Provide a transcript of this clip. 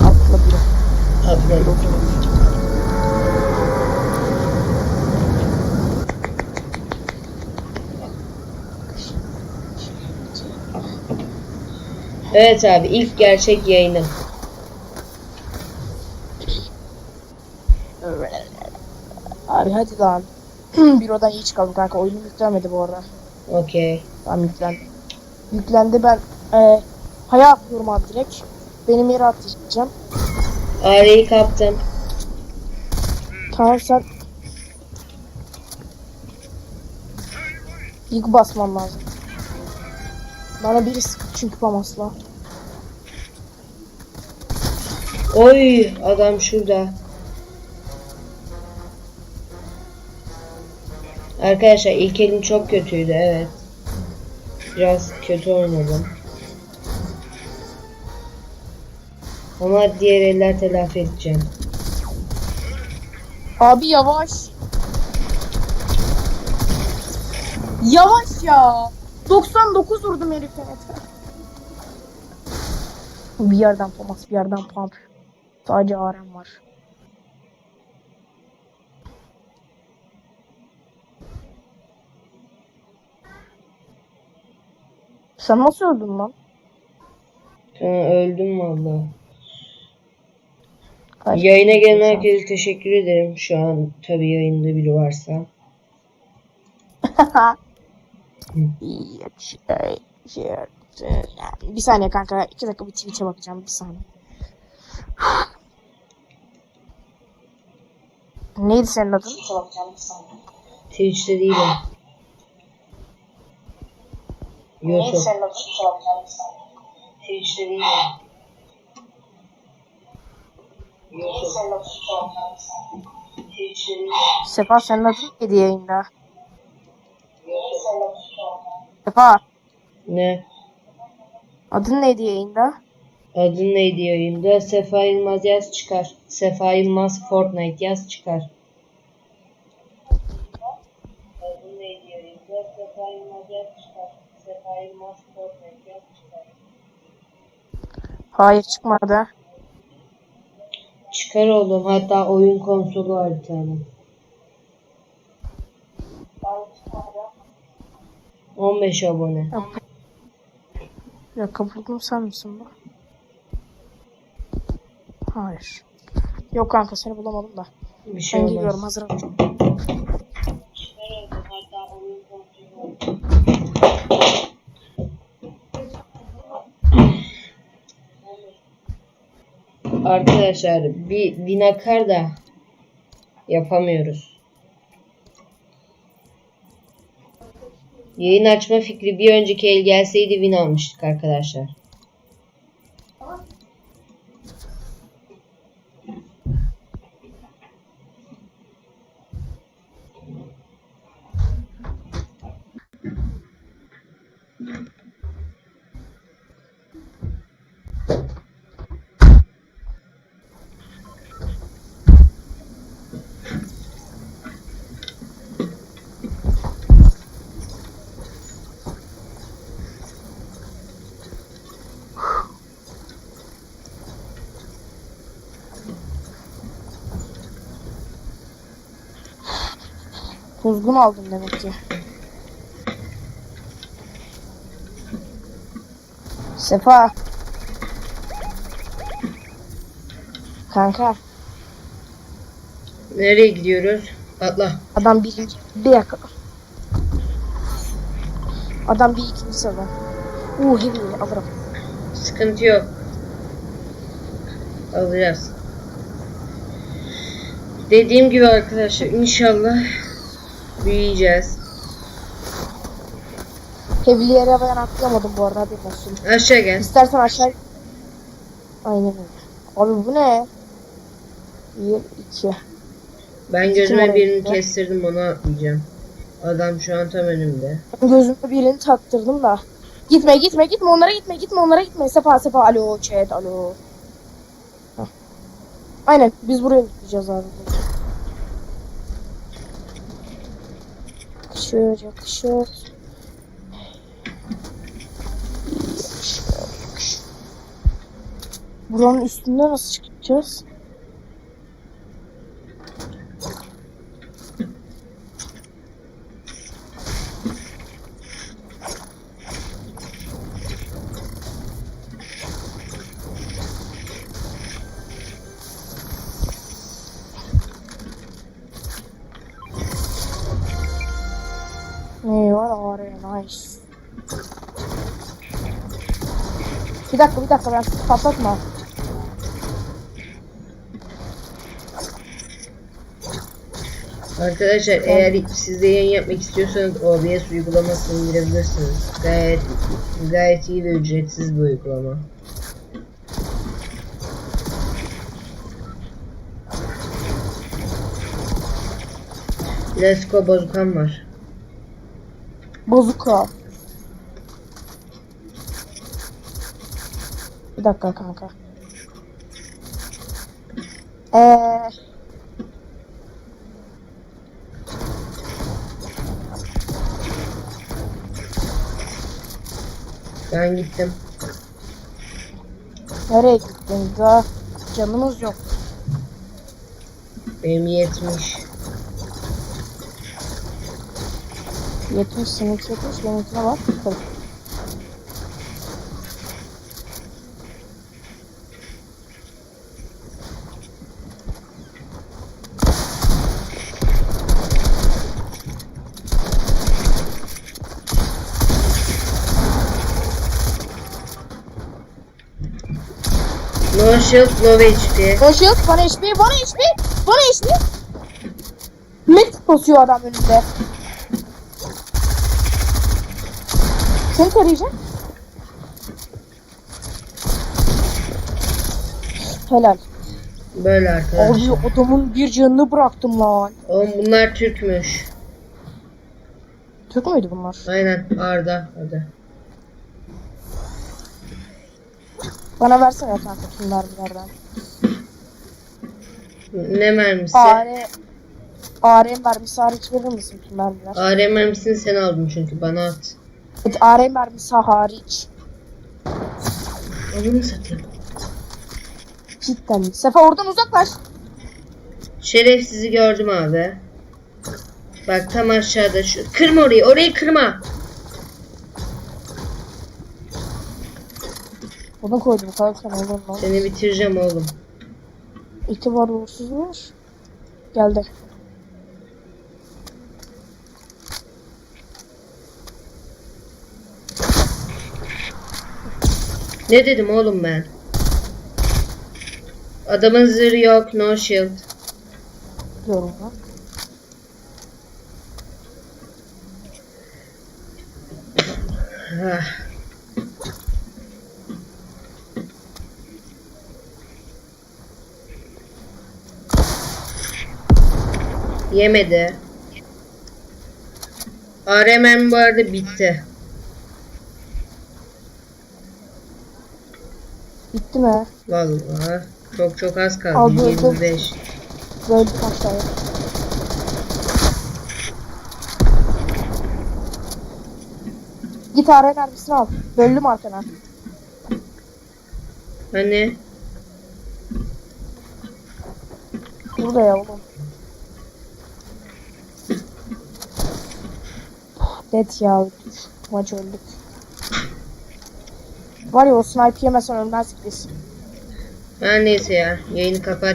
Atla biri. Atladım. Evet abi ilk gerçek yayınım. Abi hadi lan. bir odan iyi çıkalım kanka. Oyunum yüklenmedi bu arada. Okey. Tamam yüklendi. Yüklendi ben e, haya atlıyorum abi direkt. Benim yere atlayacağım. Aileyi kaptım. Tamam sen Yık basman lazım. Bana biri sıktı çünkü pamasla. Oy adam şurada. Arkadaşlar ilk elim çok kötüydü evet. Biraz kötü oynadım. Ama diğer eller telafi edeceğim. Abi yavaş. Yavaş ya. 99 vurdum herife. Bir yerden Thomas, bir yerden pump. Sadece RM var. Sen nasıl öldün lan? Ha, öldüm valla. Kaç Yayına gelen herkese teşekkür ederim. Şu an tabii yayında biri varsa. Bir saniye kanka. iki dakika bir Twitch'e bakacağım. Bir saniye. Neydi senin adın? Twitch'e bakacağım bir saniye. Twitch'te değilim. Neydi senin adın? Twitch'e bakacağım bir saniye. Twitch'te değilim. Sefa senin adın neydi yayında? Sefa Ne? adın neydi yayında? Adın neydi yayında? Sefa Yılmaz yaz çıkar. Sefa Yılmaz Fortnite yaz çıkar. Adın neydi yayında? Sefa Yılmaz yaz çıkar. Sefa Yılmaz Fortnite yaz çıkar. Hayır çıkmadı. Çıkar oğlum. Hatta oyun konsolu var bir tane. 15 abone. Ya kabuldum sen misin bu? Hayır. Yok kanka seni bulamadım da. Bir şey Ben olmaz. geliyorum hazır ol. Çıkar oğlum. Hatta oyun konsolu var. Arkadaşlar bir vinakar da yapamıyoruz. Yayın açma fikri bir önceki el gelseydi win almıştık arkadaşlar. Kuzgun aldım demek ki. Sefa. Kanka Nereye gidiyoruz? Atla. adam birinci bir dakika. Adam bir ikinci sırada. Uh heavy alırım. Sıkıntı yok. Alacağız. Dediğim gibi arkadaşlar inşallah büyüyeceğiz. Heavy yere ben atlayamadım bu arada haberin olsun. Aşağı gel. İstersen aşağı... Aynen öyle. Abi bu ne? Bir, iki. Ben gözüme birini kestirdim onu atlayacağım. Adam şu an tam önümde. Gözüme birini taktırdım da. Gitme gitme gitme onlara gitme gitme onlara gitme. Sefa sefa alo chat alo. Hah. Aynen biz buraya gideceğiz abi. yakışıyor, yakışıyor. Buranın üstünde nasıl çıkacağız? Ne var oraya nice. Bir dakika bir dakika ben patlatma. Arkadaşlar eğer siz de yayın yapmak istiyorsanız OBS uygulamasını indirebilirsiniz. Gayet gayet iyi ve ücretsiz bir uygulama. Let's go bozukam var. Bozuka. Bir dakika kanka. Eee Ben gittim. nereye gittin? Daha canımız yok. Benim 70. 70 seninki 70 benimkine bak. 40. No shield, low HP. Koşuyor. Bana HP, bana HP, bana HP. Met basıyor adam önünde. Seni tarayacak. Helal. Böyle arkadaşlar. Abi adamın bir canını bıraktım lan. Oğlum bunlar Türkmüş. Türk müydü bunlar? Aynen Arda. Arda. Bana versene kanka tüm mermilerden. Ne mermisi? AR AR mermisi hariç verir misin tüm mermiler? AR mermisini sen aldın çünkü bana at. AR mermisi hariç. Onu satayım. Cidden. Sefa oradan uzaklaş. Şerefsizi gördüm abi. Bak tam aşağıda şu. Kırma orayı. Orayı kırma. Onu koydum kanka olur lan. Seni bitireceğim oğlum. İtibar uğursuzmuş. Geldi. Ne dedim oğlum ben? Adamın zırhı yok. No shield. Lan. Ah. Yemedi. ARM'm bu arada bitti. Bitti mi? Vallahi çok çok az kaldı. Al, böldüm. 25. Böyle aşağıya. Git AR mermisini al. Böldüm arkana. Hani Burada ya oğlum. Dead ya. Maç öldük. Var ya o sniper yemesen ölmezdik biz. her neyse ya yayını kapat.